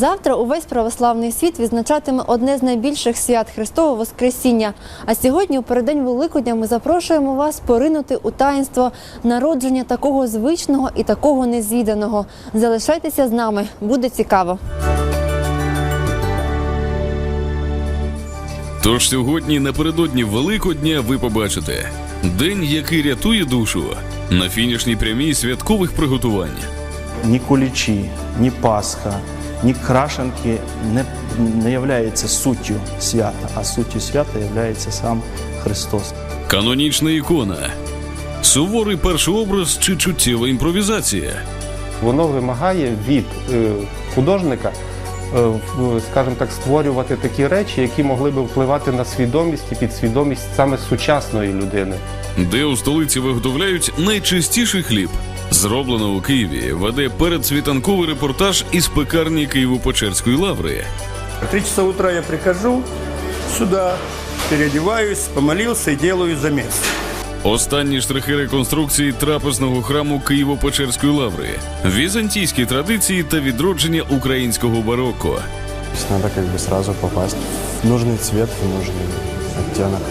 Завтра увесь православний світ відзначатиме одне з найбільших свят Христового Воскресіння. А сьогодні, у переддень Великодня, ми запрошуємо вас поринути у таїнство народження такого звичного і такого незвіданого. Залишайтеся з нами, буде цікаво. Тож сьогодні напередодні Великодня ви побачите день, який рятує душу на фінішній прямій святкових приготувань. ні кулічі, ні Пасха, ні крашенки не, не являються суттю свята, а суттю свята являється сам Христос. Канонічна ікона, суворий першообраз чи чуттєва імпровізація. Воно вимагає від е, художника, е, скажімо так, створювати такі речі, які могли би впливати на свідомість і підсвідомість саме сучасної людини. де у столиці виготовляють найчистіший хліб. Зроблено у Києві веде передсвітанковий репортаж із пекарні Києво-Печерської лаври. В три часа утра я прихожу сюда, переодеваюсь, помолился и делаю замес. Останні штрихи реконструкції трапезного храму Києво-Печерської лаври, візантійські традиції та відродження українського барокко. То есть надо как бы сразу попасть в нужный цвет, в нужный оттенок.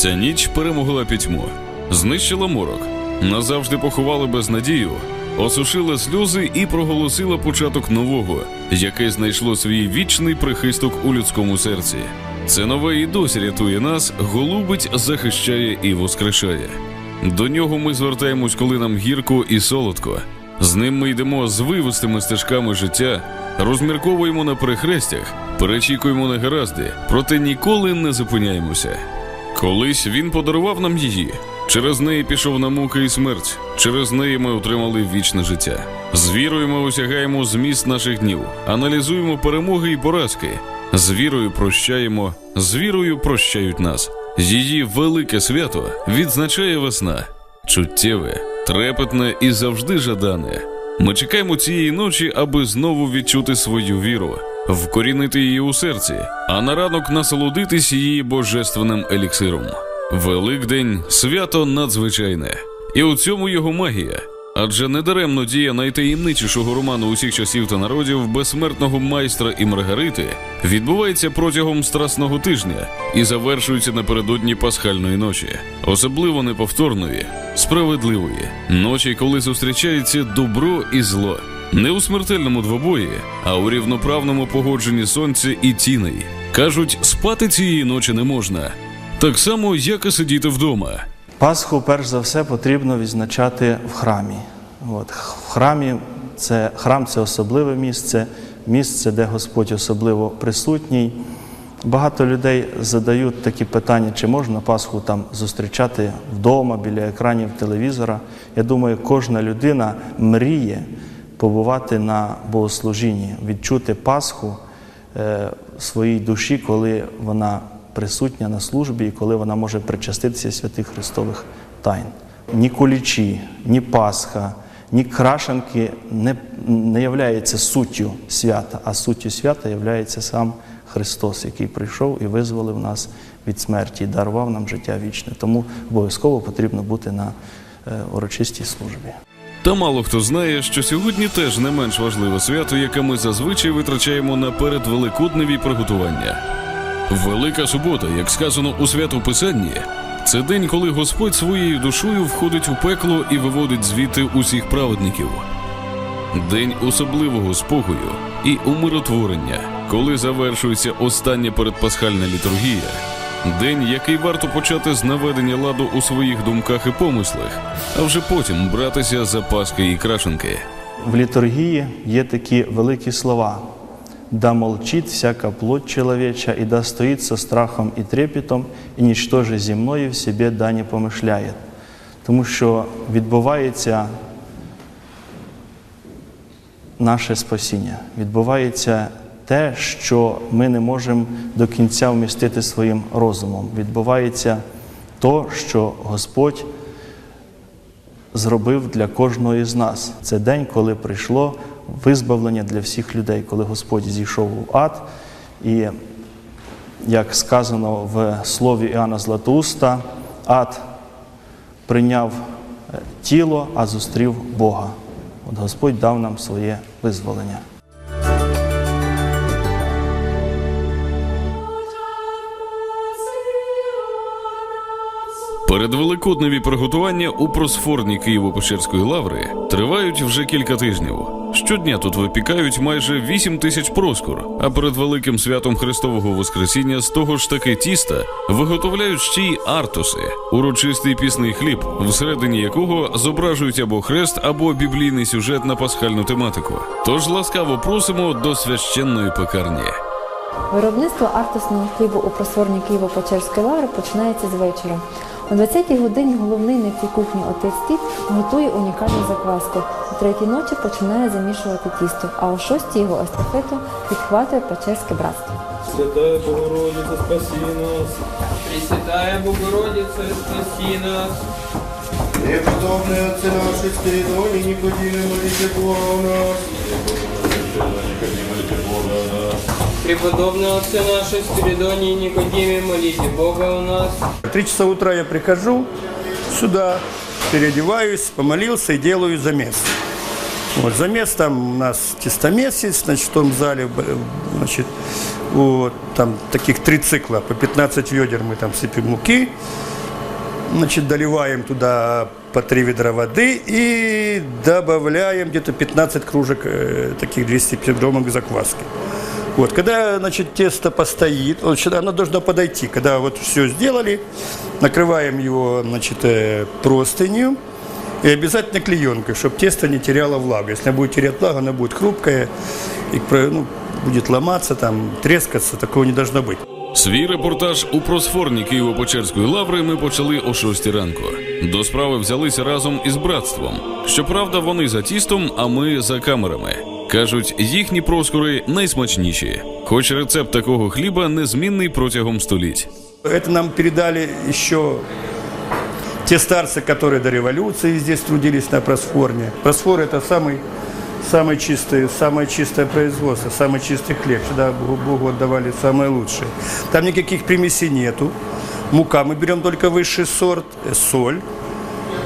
Ця ніч перемогла пітьму, знищила морок, назавжди поховала безнадію, осушила сльози і проголосила початок нового, яке знайшло свій вічний прихисток у людському серці. Це нове і досі рятує нас, голубить, захищає і воскрешає. До нього ми звертаємось, коли нам гірко і солодко. З ним ми йдемо звивистими стежками життя, розмірковуємо на перехрестях, перечікуємо на гаразди, проте ніколи не зупиняємося. Колись він подарував нам її. Через неї пішов на муки і смерть. Через неї ми отримали вічне життя. З вірою ми осягаємо зміст наших днів, аналізуємо перемоги і поразки. З вірою прощаємо, з вірою прощають нас. Її велике свято відзначає весна. Чуттєве, трепетне і завжди жадане. Ми чекаємо цієї ночі, аби знову відчути свою віру, вкорінити її у серці, а на ранок насолодитись її божественним еліксиром. Великдень свято надзвичайне, і у цьому його магія. Адже недаремно дія найтаємничішого роману усіх часів та народів безсмертного майстра і Маргарити відбувається протягом страсного тижня і завершується напередодні пасхальної ночі, особливо неповторної, справедливої ночі, коли зустрічається добро і зло, не у смертельному двобої, а у рівноправному погодженні сонця і тіней. кажуть, спати цієї ночі не можна, так само, як і сидіти вдома. Пасху, перш за все, потрібно відзначати в храмі. От, в храмі це, храм це особливе місце, місце, де Господь особливо присутній. Багато людей задають такі питання, чи можна Пасху там зустрічати вдома, біля екранів телевізора. Я думаю, кожна людина мріє побувати на богослужінні, відчути Пасху е, в своїй душі, коли вона присутня на службі і коли вона може причаститися святих Христових тайн. Ні кулічі, ні Пасха, ні крашенки не, не являються суттю свята, а суттю свята являється сам Христос, який прийшов і визволив нас від смерті і дарував нам життя вічне. Тому обов'язково потрібно бути на е, урочистій службі. Та мало хто знає, що сьогодні теж не менш важливе свято, яке ми зазвичай витрачаємо на передвеликодневі приготування. Велика субота, як сказано у святописанні, це день, коли Господь своєю душою входить у пекло і виводить звідти усіх праведників. День особливого спокою і умиротворення, коли завершується остання передпасхальна літургія. День, який варто почати з наведення ладу у своїх думках і помислах, а вже потім братися за паски і крашенки. В літургії є такі великі слова. «Да молчит всяка плоть человеча, и да стоит со страхом и трепетом, и ничто же земное в себе да не помишляє». Тому що відбувається наше спасіння, відбувається те, що ми не можемо до кінця вмістити своїм розумом. Відбувається то, що Господь зробив для кожного із нас. Це день, коли прийшло визбавлення для всіх людей, коли Господь зійшов у ад. І, як сказано в слові Іоанна Златоуста, ад прийняв е, тіло, а зустрів Бога. От Господь дав нам своє визволення. Передвеликодневі приготування у просфорні Києво-Печерської лаври тривають вже кілька тижнів. Щодня тут випікають майже 8 тисяч проскур, а перед великим святом Христового Воскресіння з того ж таки тіста виготовляють ще й артуси урочистий пісний хліб, всередині якого зображують або хрест, або біблійний сюжет на пасхальну тематику. Тож ласкаво просимо до священної пекарні. Виробництво артисного хлібу у просворні Києво-Печерської лаври починається з вечора. О 20-й годині головний на цій кухні отець Тіт готує унікальну закваску. О третій ночі починає замішувати тісто, а о 6-й його естафету підхватує Печерське братство. Святая Богородица, спаси нас. Пресвятая Богородица, спаси нас. Преподобные отцы наши, Спиридоне, Никодиме, молите Бога у нас. Преподобные отцы наши, Никодиме, молите Бога у нас. Три часа утра я прихожу сюда, переодеваюсь, помолился и делаю замес. Вот, замес там у нас тестомес есть, значит, в том зале, значит, вот, там таких три цикла, по 15 ведер мы там сыпем муки, значит, доливаем туда по 3 ведра воды и добавляем где-то 15 кружек э, таких 250 граммов закваски. Вот, когда, значит, тесто постоит, вот, сюда оно должно подойти. Когда вот все сделали, накрываем его, значит, э, простынью и обязательно клеенкой, чтобы тесто не теряло влагу. Если оно будет терять влагу, оно будет хрупкое и про- ну, будет ломаться, там, трескаться, такого не должно быть. Свій репортаж у просфорні Києво-Печерської лаври ми почали о 6 ранку. До справи взялися разом із братством. Щоправда, вони за тістом, а ми за камерами. Кажуть, їхні проскури найсмачніші, хоч рецепт такого хліба незмінний протягом століть. Это нам передали еще те старцы, которые до революции здесь трудились на просфорне. Просфор – это самый, самый чистый, самое чистое производство, самый чистый хлеб. Сюда Богу, Богу отдавали самое лучшее. Там никаких примесей нету. Мука мы берем только высший сорт, э, соль,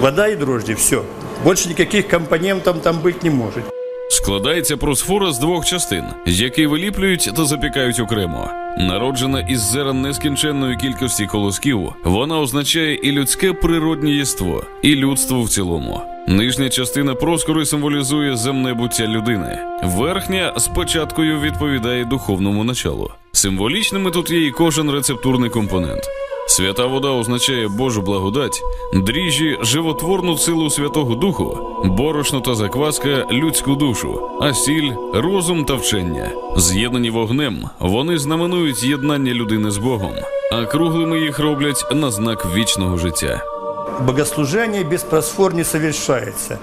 вода и дрожжи, все. Больше никаких компонентов там быть не может. Складається просфора з двох частин, які виліплюють та запікають окремо. Народжена із зерен нескінченної кількості колосків, вона означає і людське природнє єство, і людство в цілому. Нижня частина проскури символізує земне буття людини. Верхня з початкою відповідає духовному началу. Символічними тут є і кожен рецептурний компонент. Свята вода означає Божу благодать, дріжджі животворну силу Святого Духу, борошно та закваска людську душу, а сіль розум та вчення. З'єднані вогнем, вони знаменують єднання людини з Богом, а круглими їх роблять на знак вічного життя. богослужение без просфор не совершается.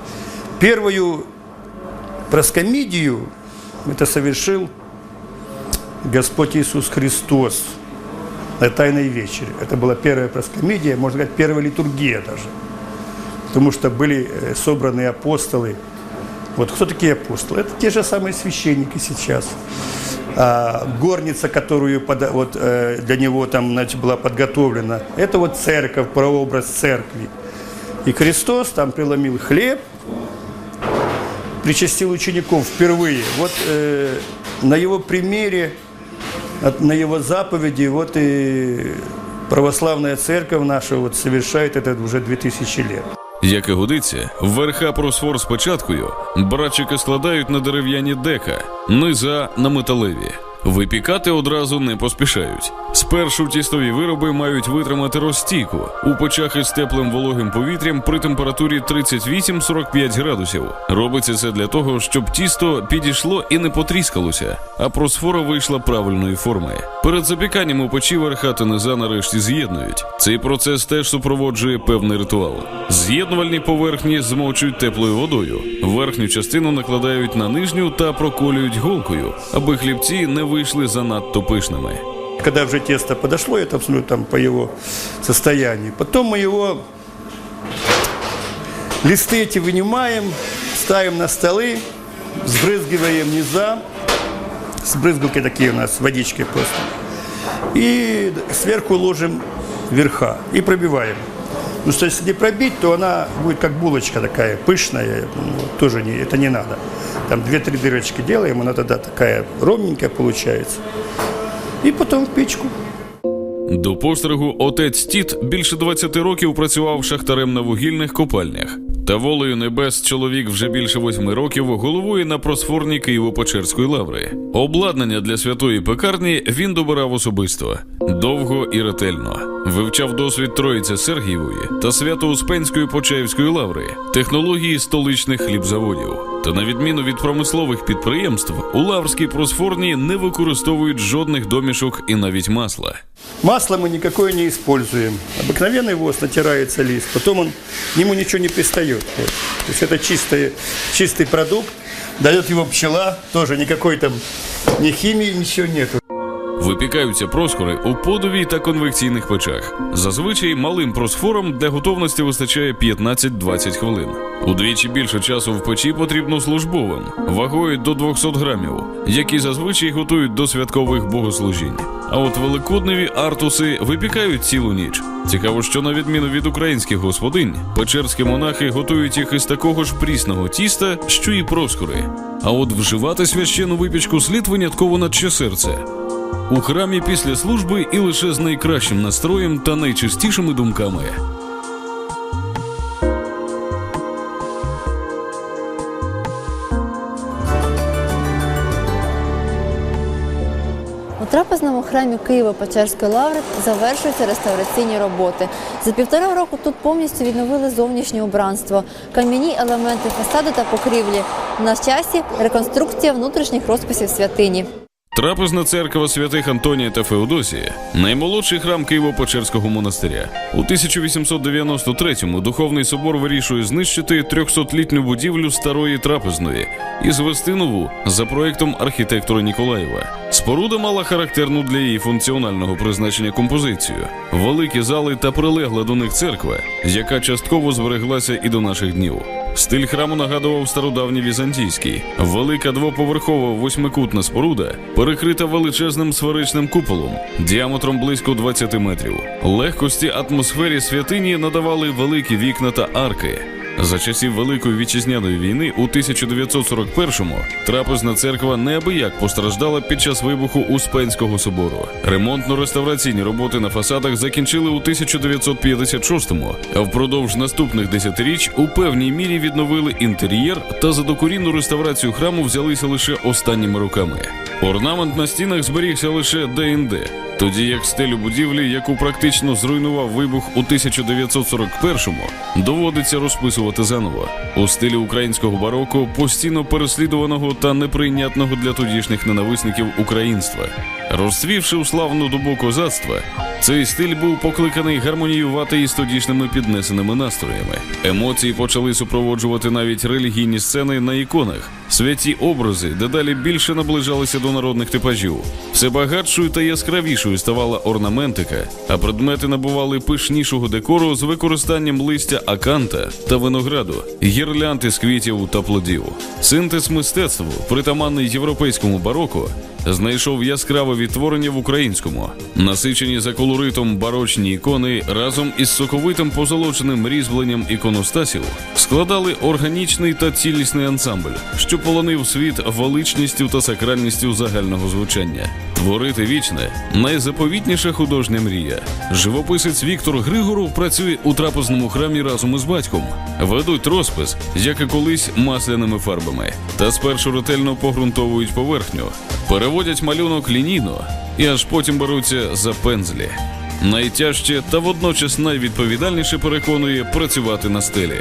Первую проскомидию это совершил Господь Иисус Христос на Тайной вечере. Это была первая проскомидия, можно сказать, первая литургия даже. Потому что были э, собраны апостолы. Вот кто такие апостолы? Это те же самые священники сейчас. А, горница, которую пода- вот, э, для него там значит, была подготовлена, это вот церковь, прообраз церкви. И Христос там преломил хлеб, причастил учеников впервые. Вот э, на его примере, на его заповеди, вот и православная церковь наша вот совершает это уже 2000 лет. Як і годиться, верха просфор з братчики складають на дерев'яні дека, низа на металеві. Випікати одразу не поспішають. Спершу тістові вироби мають витримати розстійку у печах із теплим вологим повітрям при температурі 38-45 градусів. Робиться це для того, щоб тісто підійшло і не потріскалося, а просфора вийшла правильної форми. Перед запіканням у печі верха та низа нарешті з'єднують. Цей процес теж супроводжує певний ритуал. З'єднувальні поверхні змовчують теплою водою. Верхню частину накладають на нижню та проколюють голкою, аби хлібці не вийшли занадто пишними. Когда уже тесто подошло, я там смотрю там по его состоянию. Потом мы его листы эти вынимаем, ставим на столы, сбрызгиваем низа, сбрызгалки такие у нас, водичкой просто. И сверху ложим верха и пробиваем. Ну, что если не пробить, то она будет как булочка такая пышная, ну, тоже не, это не надо. Там 2-3 дырочки делаем, она тогда такая ровненькая получается. И потом в печку. До постригу отець Тіт більше 20 років працював шахтарем на вугільних копальнях. Та волею небес чоловік вже більше восьми років головує на просфорні Києво-Печерської лаври. Обладнання для святої пекарні він добирав особисто, довго і ретельно. Вивчав досвід Троїця Сергієвої та Свято-Успенської Почаївської лаври, технології столичних хлібзаводів. Та на відміну від промислових підприємств, у лаврській просфорні не використовують жодних домішок і навіть масла. Масло мы никакое не используем. Обыкновенный воск натирается лист, потом он, к нему ничего не пристает. Вот. То есть это чистый, чистый продукт, дает его пчела, тоже никакой там ни химии, ничего нету. Випікаються просхори у подовій та конвекційних печах. Зазвичай малим просфором для готовності вистачає 15-20 хвилин. Удвічі більше часу в печі потрібно службовим, вагою до 200 грамів, які зазвичай готують до святкових богослужінь. А от великодневі артуси випікають цілу ніч. Цікаво, що на відміну від українських господинь, печерські монахи готують їх із такого ж прісного тіста, що і проскори. А от вживати священну випічку слід винятково на чиє серце. У храмі після служби і лише з найкращим настроєм та найчистішими думками. У трапезному храмі Києво-Печерської лаври завершуються реставраційні роботи. За півтора року тут повністю відновили зовнішнє убранство, кам'яні елементи фасаду та покрівлі. На часі реконструкція внутрішніх розписів святині. Трапезна церква святих Антонія та Феодосія наймолодший храм Києво-Печерського монастиря. У 1893-му духовний собор вирішує знищити 300-літню будівлю старої трапезної і звести нову за проектом архітектора Ніколаєва. Споруда мала характерну для її функціонального призначення композицію, великі зали та прилегла до них церква, яка частково збереглася і до наших днів. Стиль храму нагадував стародавній візантійський. Велика двоповерхова восьмикутна споруда перекрита величезним сферичним куполом діаметром близько 20 метрів. Легкості атмосфері святині надавали великі вікна та арки. За часів Великої вітчизняної війни у 1941-му трапезна церква неабияк постраждала під час вибуху Успенського собору. Ремонтно-реставраційні роботи на фасадах закінчили у 1956-му, а впродовж наступних десятиріч у певній мірі відновили інтер'єр та за докорінну реставрацію храму взялися лише останніми роками. Орнамент на стінах зберігся лише де-інде, тоді як стелю будівлі, яку практично зруйнував вибух у 1941-му, доводиться розписувати заново у стилі українського бароко, постійно переслідуваного та неприйнятного для тодішніх ненависників українства. Розцвівши у славну добу козацтва, цей стиль був покликаний гармоніювати із тодішніми піднесеними настроями. Емоції почали супроводжувати навіть релігійні сцени на іконах. Святі образи дедалі більше наближалися до народних типажів. Все багатшою та яскравішою ставала орнаментика, а предмети набували пишнішого декору з використанням листя аканта та винограду, гірлянти з квітів та плодів. Синтез мистецтву, притаманний європейському бароко, знайшов яскраве відтворення в українському, насичені за колоритом барочні ікони разом із соковитим позолоченим різьбленням іконостасів складали органічний та цілісний ансамбль, що полонив світ величністю та сакральністю загального звучання. Творити вічне найзаповітніша художня мрія. Живописець Віктор Григоров працює у трапезному храмі разом із батьком. Ведуть розпис, як і колись масляними фарбами, та спершу ретельно погрунтовують поверхню, переводять малюнок лінійно і аж потім беруться за пензлі. Найтяжче та водночас найвідповідальніше переконує працювати на стелі.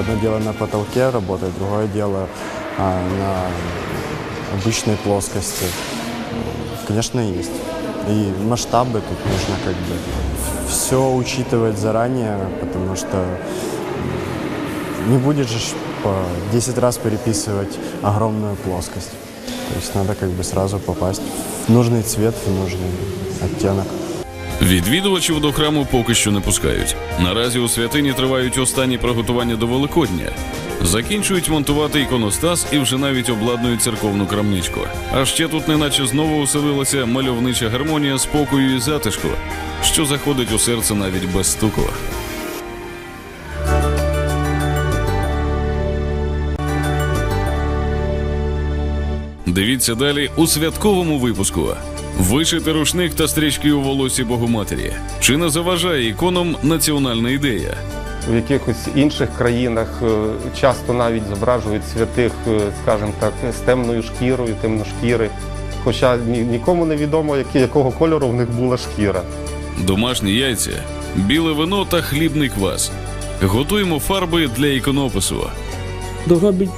Одно дело на потолке работать, другое дело а, на обычной плоскости. Конечно, есть. И масштабы тут нужно как бы все учитывать заранее, потому что не будешь же ж по 10 раз переписывать огромную плоскость. То есть надо как бы сразу попасть в нужный цвет, в нужный оттенок. Відвідувачів до храму поки що не пускають. Наразі у святині тривають останні приготування до Великодня. Закінчують монтувати іконостас і вже навіть обладнують церковну крамничку. А ще тут неначе знову оселилася мальовнича гармонія спокою і затишку, що заходить у серце навіть без стуку. Дивіться далі у святковому випуску. Вишити рушник та стрічки у волосі Богоматері. Чи не заважає іконам національна ідея? В якихось інших країнах е, часто навіть зображують святих, е, скажімо так, з темною шкірою, темношкіри. Хоча ні- нікому не відомо, які, якого кольору в них була шкіра. Домашні яйця, біле вино та хлібний квас. Готуємо фарби для іконопису. должна быть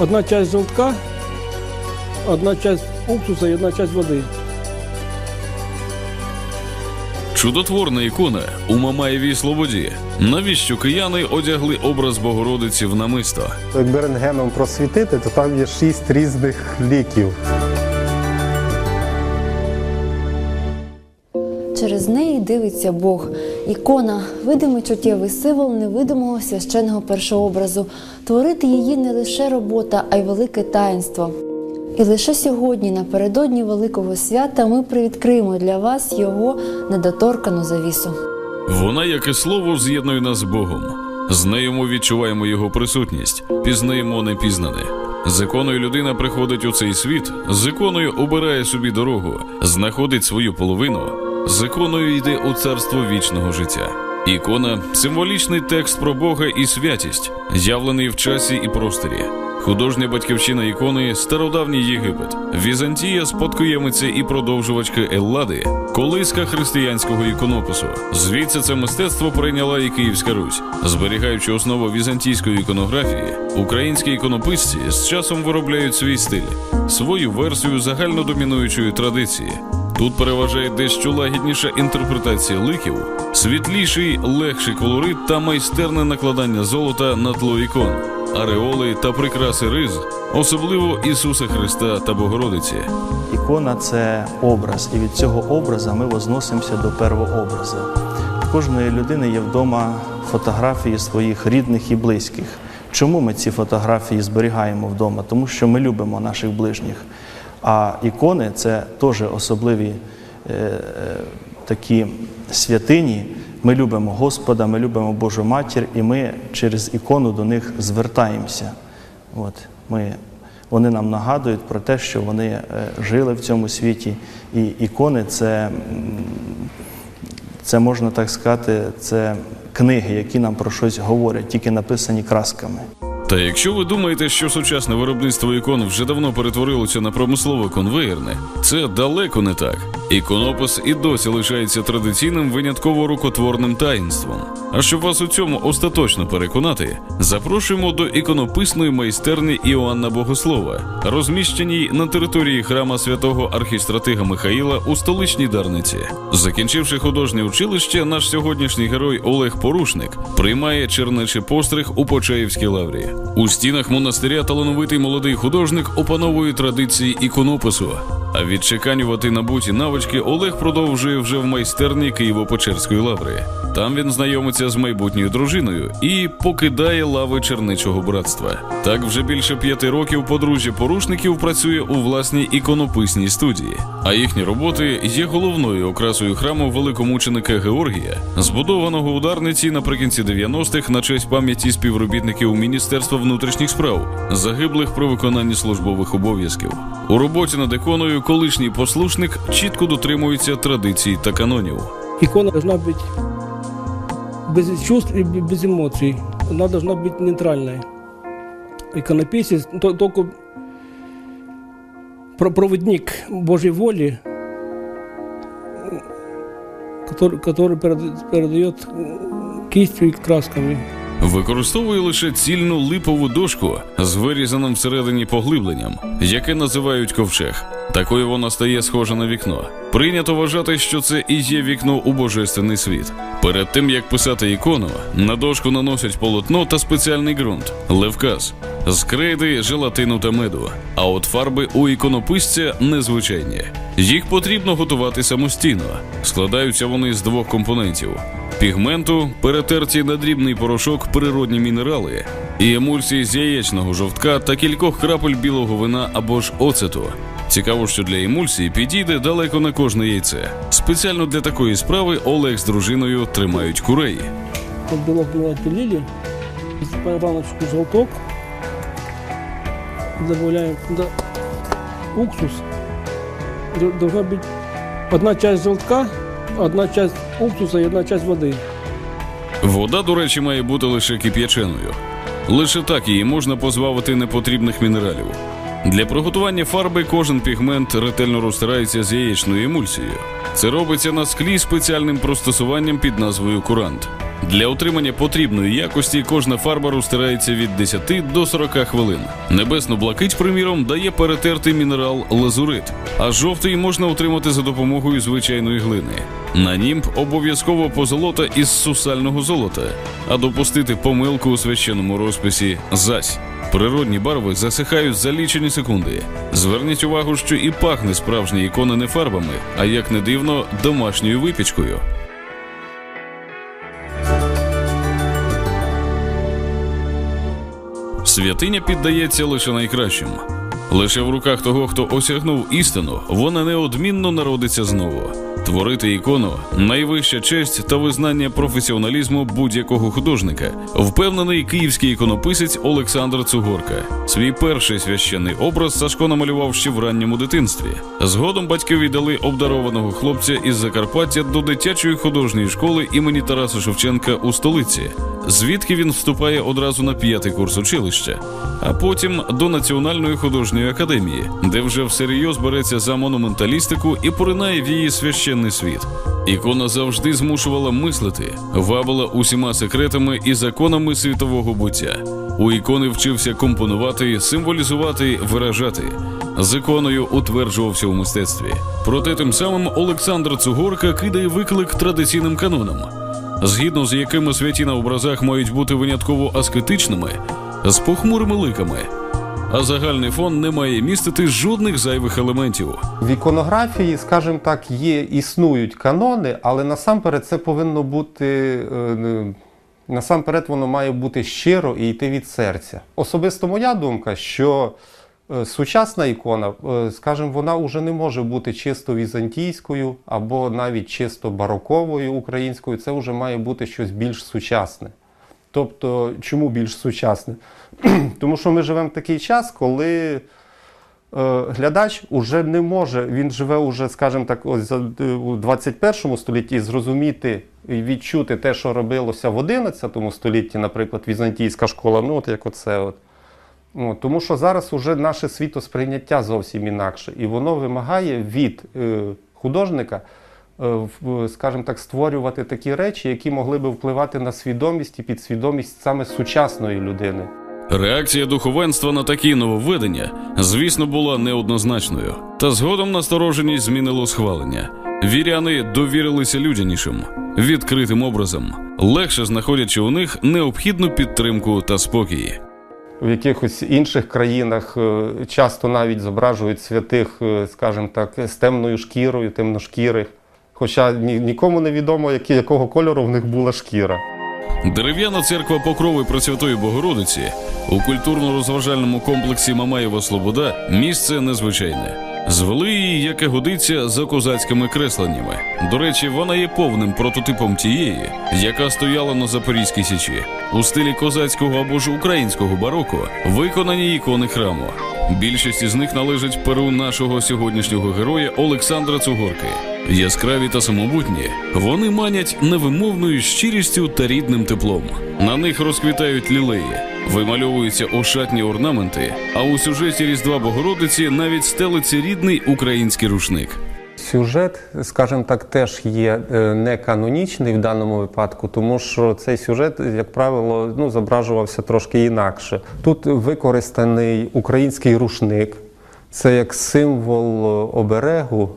одна часть желтка, одна часть уксуса и одна часть воды. Чудотворна ікона у Мамаєвій Слободі. Навіщо кияни одягли образ Богородиці в намисто? Якби рентгеном просвітити, то там є шість різних ліків. Через неї дивиться Бог. Ікона видимий чуттєвий символ невидимого священного першообразу. Творити її не лише робота, а й велике таїнство. І лише сьогодні, напередодні Великого свята, ми привідкриємо для вас його недоторкану завісу. Вона, як і слово, з'єднує нас з Богом. З нею ми відчуваємо його присутність, пізнаємо непізнане. З іконою людина приходить у цей світ, з іконою обирає собі дорогу, знаходить свою половину, з іконою йде у царство вічного життя. Ікона символічний текст про Бога і святість, явлений в часі і просторі. Художня батьківщина ікони стародавній Єгипет, Візантія, спадкоємиця і продовжувачка Еллади, колиска християнського іконопису. Звідси це мистецтво прийняла і Київська Русь, зберігаючи основу візантійської іконографії. Українські іконописці з часом виробляють свій стиль, свою версію загальнодомінуючої традиції. Тут переважає дещо лагідніша інтерпретація ликів, світліший, легший колорит та майстерне накладання золота на тло ікон, ареоли та прикраси риз, особливо Ісуса Христа та Богородиці. Ікона це образ, і від цього образа ми возносимося до первого образу. В кожної людини є вдома фотографії своїх рідних і близьких. Чому ми ці фотографії зберігаємо вдома? Тому що ми любимо наших ближніх. А ікони це теж особливі е, е, такі святині. Ми любимо Господа, ми любимо Божу матір, і ми через ікону до них звертаємося. От, ми, вони нам нагадують про те, що вони е, жили в цьому світі. І ікони це, це можна так сказати, це книги, які нам про щось говорять, тільки написані красками. Та якщо ви думаєте, що сучасне виробництво ікон вже давно перетворилося на промислове конвеєрне, це далеко не так. Іконопис і досі лишається традиційним винятково рукотворним таїнством. А щоб вас у цьому остаточно переконати, запрошуємо до іконописної майстерні Іоанна Богослова, розміщеній на території храма святого архістратига Михаїла у столичній Дарниці. Закінчивши художнє училище, наш сьогоднішній герой Олег Порушник приймає чернечий постриг у Почаївській лаврі. У стінах монастиря талановитий молодий художник опановує традиції іконопису. А відчеканювати набуті навички Олег продовжує вже в майстерні Києво-Печерської лаври. Там він знайомиться з майбутньою дружиною і покидає лави черничого братства. Так вже більше п'яти років подружжя порушників працює у власній іконописній студії, а їхні роботи є головною окрасою храму великомученика Георгія, збудованого у Дарниці наприкінці 90-х на честь пам'яті співробітників Міністерства внутрішніх справ, загиблих при виконанні службових обов'язків. У роботі над іконою колишній послушник чітко дотримується традицій та канонів. Икона должна быть без чувств и б- без эмоций. Она должна быть нейтральной. Иконописец то- только про- проводник Божьей воли, который, который перед- передает кистью и красками. Використовує лише цільну липову дошку з вирізаним всередині поглибленням, яке називають ковчег. Такою вона стає схожа на вікно. Прийнято вважати, що це і є вікно у божественний світ. Перед тим як писати ікону, на дошку наносять полотно та спеціальний ґрунт левказ з крейди, желатину та меду. А от фарби у іконописця незвичайні. Їх потрібно готувати самостійно. Складаються вони з двох компонентів: пігменту, перетерті на дрібний порошок природні мінерали, і емульсії з яєчного жовтка та кількох крапель білого вина або ж оцету. Цікаво, що для емульсії підійде далеко на кожне яйце. Спеціально для такої справи Олег з дружиною тримають курей. Вот белок мы отпилили, засыпаем баночку желток, добавляем туда уксус. Д- Должна быть одна часть желтка, одна часть уксуса і одна часть води. Вода, до речі, має бути лише кип'яченою. Лише так її можна позбавити непотрібних мінералів. Для приготування фарби кожен пігмент ретельно розтирається з яєчною емульсією. Це робиться на склі спеціальним простосуванням під назвою курант. Для отримання потрібної якості кожна фарба розтирається від 10 до 40 хвилин. Небесну блакить, приміром, дає перетертий мінерал лазурит, а жовтий можна отримати за допомогою звичайної глини. На німб обов'язково позолота із сусального золота, а допустити помилку у священному розписі зась. Природні барви засихають за лічені секунди. Зверніть увагу, що і пахне справжня ікона не фарбами, а як не дивно, домашньою випічкою. Святиня піддається лише найкращим. Лише в руках того, хто осягнув істину, вона неодмінно народиться знову. Творити ікону найвища честь та визнання професіоналізму будь-якого художника. Впевнений київський іконописець Олександр Цугорка. Свій перший священний образ Сашко намалював ще в ранньому дитинстві. Згодом батьки віддали обдарованого хлопця із Закарпаття до дитячої художньої школи імені Тараса Шевченка у столиці, звідки він вступає одразу на п'ятий курс училища, а потім до Національної художньої академії, де вже всерйоз береться за монументалістику і поринає в її священний світ. Ікона завжди змушувала мислити, вабила усіма секретами і законами світового буття. У ікони вчився компонувати, символізувати, виражати. З іконою утверджувався у мистецтві. Проте тим самим Олександр Цугорка кидає виклик традиційним канонам, згідно з якими святі на образах мають бути винятково аскетичними, з похмурими ликами. А загальний фон не має містити жодних зайвих елементів. В іконографії, скажімо так, є, існують канони, але насамперед це повинно бути. е, Насамперед воно має бути щиро і йти від серця. Особисто моя думка, що е, сучасна ікона, е, скажімо, вона вже не може бути чисто візантійською або навіть чисто бароковою українською. Це вже має бути щось більш сучасне. Тобто, чому більш сучасне? Тому що ми живемо в такий час, коли е, глядач уже не може, він живе уже, скажімо так, ось е, у 21 столітті зрозуміти і відчути те, що робилося в 11 столітті, наприклад, візантійська школа, ну от як оце. От. Ну, тому що зараз уже наше світосприйняття зовсім інакше, і воно вимагає від е, художника, скажімо так, створювати такі речі, які могли би впливати на свідомість і підсвідомість саме сучасної людини. Реакція духовенства на такі нововведення, звісно, була неоднозначною. Та згодом настороженість змінило схвалення. Віряни довірилися людянішим, відкритим образом, легше знаходячи у них необхідну підтримку та спокій. В якихось інших країнах е, часто навіть зображують святих, е, скажімо так, з темною шкірою, темношкірих. Хоча ні- нікому не відомо, які, якого кольору в них була шкіра. Дерев'яна церква Покрови Пресвятої Богородиці у культурно-розважальному комплексі Мамаєва Слобода місце незвичайне. Звели її, яке годиться, за козацькими кресленнями. До речі, вона є повним прототипом тієї, яка стояла на Запорізькій січі. У стилі козацького або ж українського бароко виконані ікони храму. Більшість із них належать перу нашого сьогоднішнього героя Олександра Цугорки. Яскраві та самобутні, вони манять невимовною щирістю та рідним теплом. На них розквітають лілеї, вимальовуються ошатні орнаменти, а у сюжеті Різдва Богородиці навіть стелиться рідний український рушник. Сюжет, скажімо так, теж є е, не канонічний в даному випадку, тому що цей сюжет, як правило, ну, зображувався трошки інакше. Тут використаний український рушник, Це як символ е, оберегу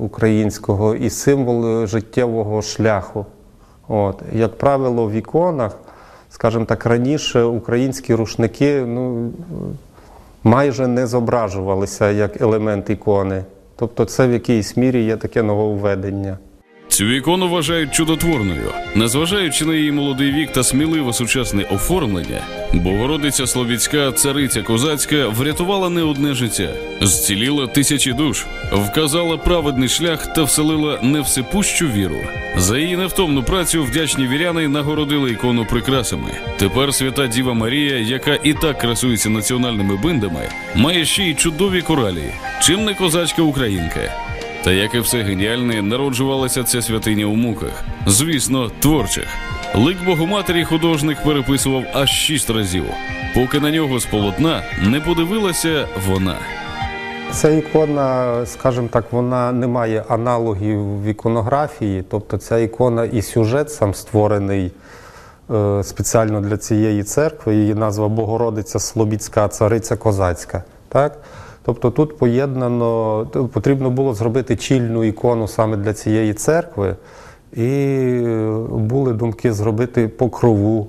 українського і символ е, життєвого шляху. От. Як правило, в іконах, скажімо так, раніше українські рушники ну, майже не зображувалися як елемент ікони. Тобто це в якійсь мірі є таке нововведення. Цю ікону вважають чудотворною, незважаючи на її молодий вік та сміливе сучасне оформлення, Богородиця Словіцька, цариця козацька врятувала не одне життя, зціліла тисячі душ, вказала праведний шлях та вселила невсипущу віру. За її невтомну працю вдячні віряни нагородили ікону прикрасами. Тепер свята Діва Марія, яка і так красується національними биндами, має ще й чудові коралі. Чим не козачка українка? Та як і все геніальне, народжувалася ця святиня у муках. Звісно, творчих. Лик Богоматері художник переписував аж шість разів, поки на нього з полотна не подивилася вона. Ця ікона, скажімо так, вона не має аналогів в іконографії, тобто ця ікона і сюжет сам створений е, спеціально для цієї церкви. Її назва Богородиця Слобідська, цариця козацька. Так? Тобто тут поєднано, потрібно було зробити чільну ікону саме для цієї церкви, і е, були думки зробити покрову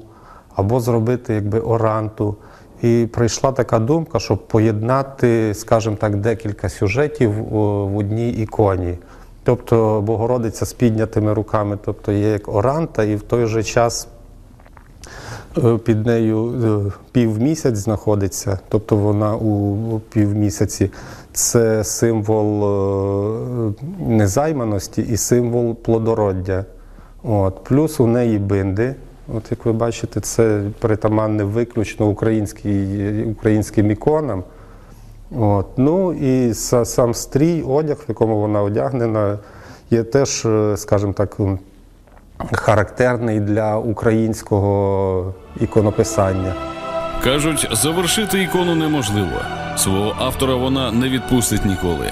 або зробити якби оранту. І прийшла така думка, щоб поєднати, скажімо так, декілька сюжетів в одній іконі. Тобто Богородиця з піднятими руками, тобто є як оранта, і в той же час під нею е, півмісяць знаходиться, тобто вона у півмісяці. Це символ е, незайманості і символ плодороддя. От. Плюс у неї бинди. От як ви бачите, це притаманне виключно українським іконам. От. Ну і сам стрій, одяг, в якому вона одягнена, є теж, е, скажімо так, характерний для українського іконописання. Кажуть, завершити ікону неможливо. Свого автора вона не відпустить ніколи.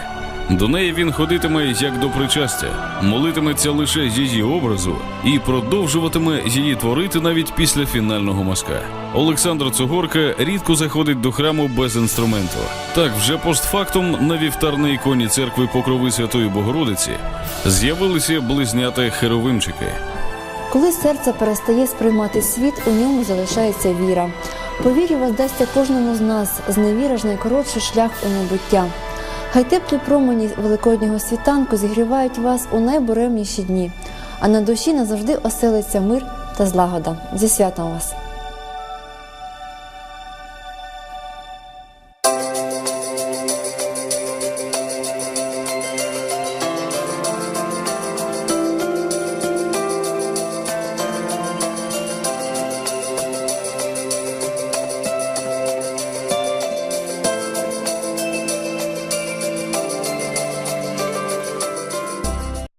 До неї він ходитиме як до причастя, молитиметься лише її образу і продовжуватиме її творити навіть після фінального мазка. Олександр Цугорка рідко заходить до храму без інструменту. Так, вже постфактум на вівтарній іконі церкви Покрови Святої Богородиці з'явилися близняти херовимчики. Коли серце перестає сприймати світ, у ньому залишається віра. По вірі воздасться кожному з нас, зневіра ж найкоротший шлях у небуття. Хай теплі промені великоднього світанку зігрівають вас у найбуремніші дні, а на душі назавжди оселиться мир та злагода. Зі святом вас!